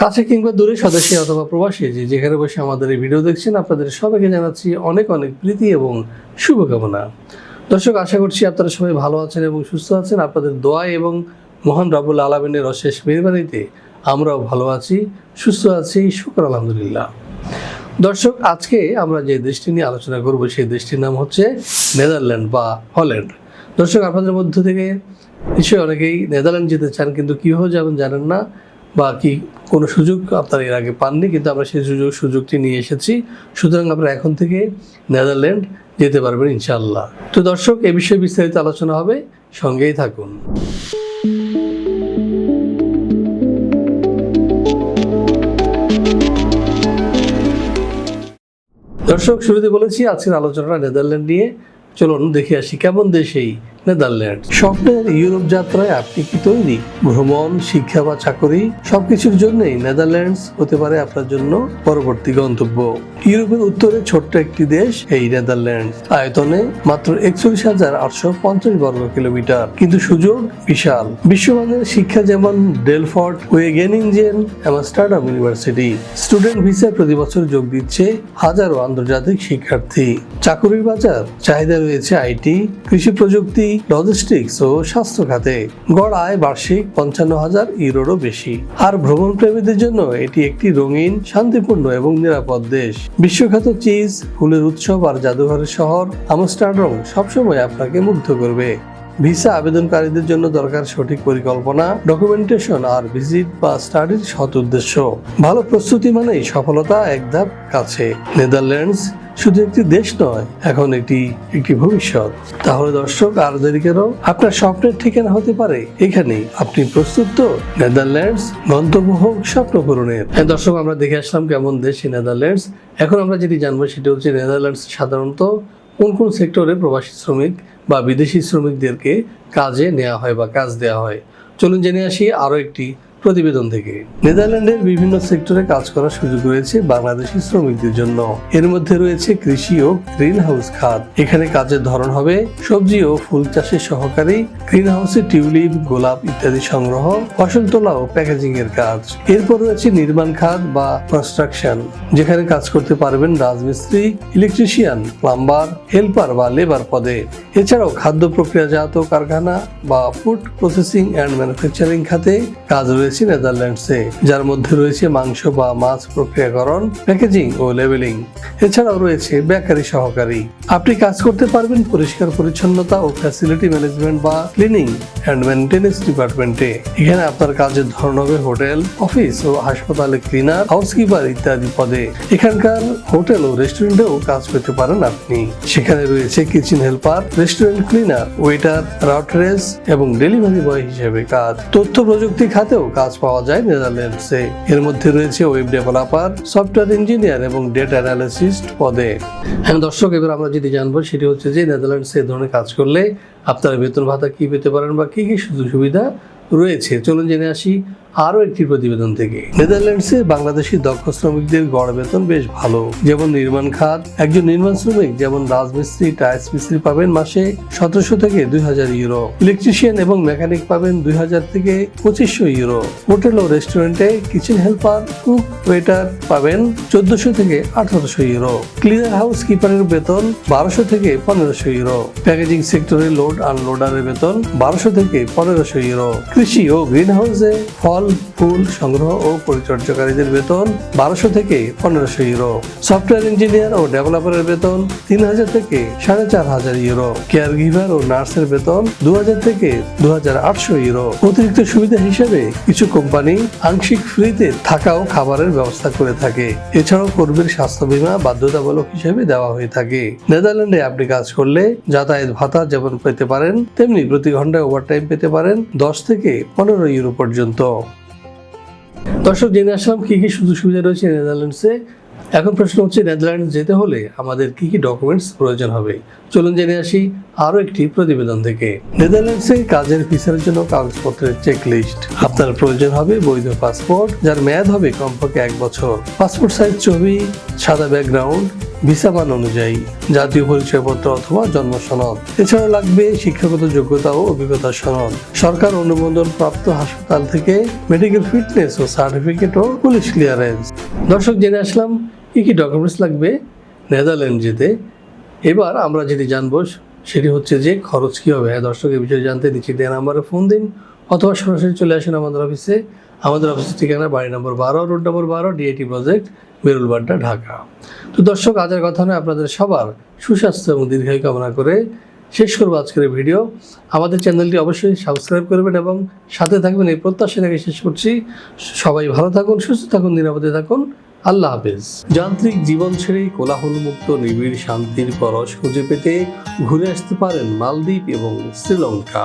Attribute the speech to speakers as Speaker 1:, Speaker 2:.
Speaker 1: কাছে কিংবা দূরে স্বদেশী অথবা প্রবাসী যে যেখানে বসে আমাদের এই ভিডিও দেখছেন, আপনাদের সবাইকে জানাচ্ছি অনেক অনেক প্রীতি এবং শুভকামনা। দর্শক, আশা করছি আপনারা সবাই ভালো আছেন এবং সুস্থ আছেন। আপনাদের দোয়া এবং মহান রাবুল আলমিনের অশেষ মেহরবানিতে আমরাও ভালো আছি, সুস্থ আছি, শুকর আলহামদুলিল্লাহ। দর্শক, আজকে আমরা যে দেশটি নিয়ে আলোচনা করব, সেই দেশটির নাম হচ্ছে নেদারল্যান্ড বা হল্যান্ড। দর্শক, আপনাদের মধ্য থেকে নিশ্চয়ই অনেকেই নেদারল্যান্ড যেতে চান, কিন্তু কীভাবে যাবেন জানেন না। বা কি কোনো সুযোগ আপনারা এর আগে পাননি, কিন্তু আমরা সেই সুযোগ, সুযোগটি নিয়ে এসেছি। সুতরাং আপনারা এখন থেকে নেদারল্যান্ড যেতে পারবেন ইনশাআল্লাহ। তো দর্শক, এ বিষয়ে বিস্তারিত আলোচনা হবে। সঙ্গেই থাকুন। দর্শক, শুরুতে বলেছি, আজকের আলোচনাটা নেদারল্যান্ড নিয়ে। চলুন দেখে আসি কেমন দেশ এই নেদারল্যান্ড। স্বপ্নের ইউরোপ যাত্রায় আপনি কি তৈরি? ভ্রমণ, শিক্ষা বা চাকরি? সবকিছুর জন্যই নেদারল্যান্ডস হতে পারে আপনার জন্য পরবর্তী গন্তব্য। ইউরোপের উত্তরে ছোট্ট একটি দেশ, এই নেদারল্যান্ড আয়তনে মাত্র একচল্লিশ হাজার আটশো পঞ্চাশ বর্গ কিলোমিটার। কিন্তু সুযোগ বিশাল। বিশ্বমানের শিক্ষা যেমন Delft Wageningen Amsterdam university. Student ভিসায় প্রতি বছর যোগ দিচ্ছে হাজারো আন্তর্জাতিক শিক্ষার্থী। চাকরির বাজার, চাহিদা রয়েছে আইটি, কৃষি প্রযুক্তি লজিস্টিক্স ও স্বাস্থ্য খাতে। গড় আয় বার্ষিক পঞ্চান্ন হাজার ইউরোরও বেশি। আর ভ্রমণ প্রেমীদের জন্য এটি একটি রঙিন, শান্তিপূর্ণ এবং নিরাপদ দেশ। বিশ্বখ্যাত চিজ, ফুলের উৎসব আর জাদুঘরের শহর আমস্টারডম সবসময় আপনাকে মুগ্ধ করবে। ভিসা আবেদনকারীদের জন্য দরকার সঠিক পরিকল্পনা ডকুমেন্টেশন আর ভিজিট বা স্টাডির সৎ উদ্দেশ্য। ভালো প্রস্তুতি মানেই সফলতা, এক ধাপ কাছে। নেদারল্যান্ডস শুধু একটি দেশ নয়, এখন এটি একটি ভবিষ্যৎ। তাহলে দর্শক, আর দেরি কেন? আপনার স্বপ্নের ঠিকানা হতে পারে। এখানেই আপনি প্রস্তুত তো? নেদারল্যান্ডস, গন্তব্য হোক, স্বপ্ন পূরণের। হ্যাঁ দর্শক, আমরা দেখে আসলাম কেমন দেশ নেদারল্যান্ডস। এখন আমরা যেটি জানব, সেটি হচ্ছে নেদারল্যান্ডস সাধারণত কোন কোন সেক্টরে প্রবাসী শ্রমিক বা বিদেশি শ্রমিকদেরকে কাজে নেওয়া হয় বা কাজ দেওয়া হয়? চলুন জেনে আসি আরও একটি প্রতিবেদন থেকে। নেদারল্যান্ডের বিভিন্ন সেক্টরে কাজ করার সুযোগ রয়েছে বাংলাদেশি শ্রমিকদের জন্য। এর মধ্যে রয়েছে কৃষি ও গ্রিন হাউস খাত। এখানে কাজের ধরন হবে সবজি ও ফুল চাষের সহকারী গ্রিন হাউসে টিউলিপ, গোলাপ ইত্যাদি সংগ্রহ, ফসল তোলা ও প্যাকেজিং এর কাজ। এরপর রয়েছে নির্মাণ খাত বা কনস্ট্রাকশন, যেখানে কাজ করতে পারবেন রাজমিস্ত্রি, ইলেকট্রিশিয়ান, প্লাম্বার, হেল্পার বা লেবার পদে। এছাড়াও খাদ্য প্রক্রিয়াজাত কারখানা বা ফুড প্রসেসিং অ্যান্ড ম্যানুফ্যাকচারিং খাতে কাজ রয়েছে নেদারল্যান্ডসে, যার মধ্যে রয়েছে মাংস বা মাছ প্রক্রিয়াকরণ, প্যাকেজিং ও লেবেলিং। এছাড়াও রয়েছে বেকারি সহকারী। আপনি কাজ করতে পারবেন পরিষ্কার পরিচ্ছন্নতা ও ফ্যাসিলিটি ম্যানেজমেন্ট বা ক্লিনিং অ্যান্ড মেনটেন্যান্স ডিপার্টমেন্টে এখানে আপনার কাজের ধরন হবে হোটেল, অফিস ও হাসপাতালে ক্লিনার হাউসকিপার ইত্যাদি পদে। এখানকার হোটেল ও রেস্টুরেন্টেও কাজ পেতে পারেন আপনি। সেখানে রয়েছে kitchen helper restaurant cleaner waiter waitress এবং ডেলিভারি বয় হিসেবে কাজ। তথ্য প্রযুক্তি খাতেও কাজ পাওয়া যায় নেদারল্যান্ডসে এর মধ্যে রয়েছে ওয়েব ডেভেলপার সফটওয়্যার ইঞ্জিনিয়ার এবং ডেটা অ্যানালিসিস্ট পদে। হ্যাঁ দর্শক, এবার আমরা যদি জানব সেটি হচ্ছে যে নেদারল্যান্ডসে এই ধরনের কাজ করলে আপনারা বেতন ভাতা কি পেতে পারেন বা কী কী সুযোগ সুবিধা রয়েছে? চলুন জেনে আসি। আরও একটি প্রতিবেদন থেকে। নেদারল্যান্ডসে বাংলাদেশি দক্ষ শ্রমিকদের গড় বেতন বেশ ভালো। যেমন নির্মাণ খাত, একজন নির্মাণ শ্রমিক যেমন রাজমিস্ত্রি টাইলস মিস্ত্রি পাবেন মাসে সতেরোশো থেকে দুই হাজার ইউরো। ইলেকট্রিশিয়ান এবং মেকানিক পাবেন দুই হাজার থেকে পঁচিশশো ইউরো। হোটেল ও রেস্টুরেন্টে কিচেন হেল্পার, কুক, ওয়েটার পাবেন চোদ্দশো থেকে আঠারোশো ইউরো। ক্লিনার হাউস কিপারের বেতন বারোশো থেকে পনেরোশো ইউরো। প্যাকেজিং সেক্টরে লোড আনলোডারের বেতন বারোশো থেকে পনেরোশো ইউরো। কৃষি ও গ্রিন হাউসে ফল ফুল সংগ্রহ ও পরিচর্যাকারীদের বেতন বারোশো থেকে পনেরোশো ইউরো সফটওয়্যার ইঞ্জিনিয়ার ও ডেভেলপারের বেতন তিন হাজার থেকে সাড়ে চার হাজার ইউরো কেয়ার গিভার ও নার্সের বেতন দু হাজার থেকে দু হাজার আটশো ইউরো অতিরিক্ত সুবিধা হিসেবে কিছু কোম্পানি আংশিক ফ্রিতে থাকা ও খাবারের ব্যবস্থা করে থাকে। এছাড়াও কর্মীর স্বাস্থ্য বীমা বাধ্যতামূলক হিসেবে দেওয়া হয়ে থাকে। নেদারল্যান্ডে আপনি কাজ করলে যাতায়াত ভাতা যেমন পেতে পারেন, তেমনি প্রতি ঘন্টায় ওভারটাইম পেতে পারেন দশ থেকে পনেরো ইউরো পর্যন্ত। দর্শক, জেনে আসলাম কি কি সুযোগ সুবিধা রয়েছে নেদারল্যান্ডসে। এখন প্রশ্ন হচ্ছে নেদারল্যান্ডস যেতে হলে আমাদের কি কি ডকুমেন্টস প্রয়োজন হবে? চলুন জেনে আসি আরও একটি প্রতিবেদন থেকে। নেদারল্যান্ডসে কাজের ভিসার জন্য কাগজপত্রের চেক লিস্ট আপনার প্রয়োজন হবে বৈধ পাসপোর্ট, যার মেয়াদ হবে কমপক্ষে এক বছর। পাসপোর্ট সাইজ ছবি, সাদা ব্যাকগ্রাউন্ড ভিসা মান অনুযায়ী জাতীয় পরিচয়পত্র অথবা জন্ম সনদ। এছাড়া লাগবে শিক্ষাগত যোগ্যতা ও অভিজ্ঞতা সনদ। সরকার অনুমোদন প্রাপ্ত হাসপাতাল থেকে মেডিকেল ফিটনেস ও সার্টিফিকেট ও পুলিশ ক্লিয়ারেন্স দর্শক, জেনে আসলাম কী কী ডকুমেন্টস লাগবে নেদারল্যান্ড যেতে এবার আমরা যেটি জানব, সেটি হচ্ছে যে খরচ কী হবে। হ্যাঁ দর্শক এই বিষয়ে জানতে নিচে দেওয়া নাম্বারে ফোন দিন। অথবা সরাসরি চলে আসেন আমাদের অফিসে আমাদের অফিসের ঠিকানা বাড়ি নম্বর বারো রোড নম্বর বারো ডিআইটি প্রজেক্ট বেরুলবাড্ডা ঢাকা। তো দর্শক আজের কথা নয়, আপনাদের সবার সুস্বাস্থ্য এবং দীর্ঘায়ু কামনা করে শেষ করব আজকের ভিডিও আমাদের চ্যানেলটি অবশ্যই সাবস্ক্রাইব করবেন এবং সাথে থাকবেন এই প্রত্যাশা রেখে শেষ করছি। সবাই ভালো থাকুন, সুস্থ থাকুন, নিরাপদে থাকুন। আল্লাহ হাফেজ। যান্ত্রিক জীবন ছেড়ে কোলাহলমুক্ত, নিবিড়, শান্তির পরশ খুঁজে পেতে ঘুরে আসতে পারেন মালদ্বীপ এবং শ্রীলঙ্কা।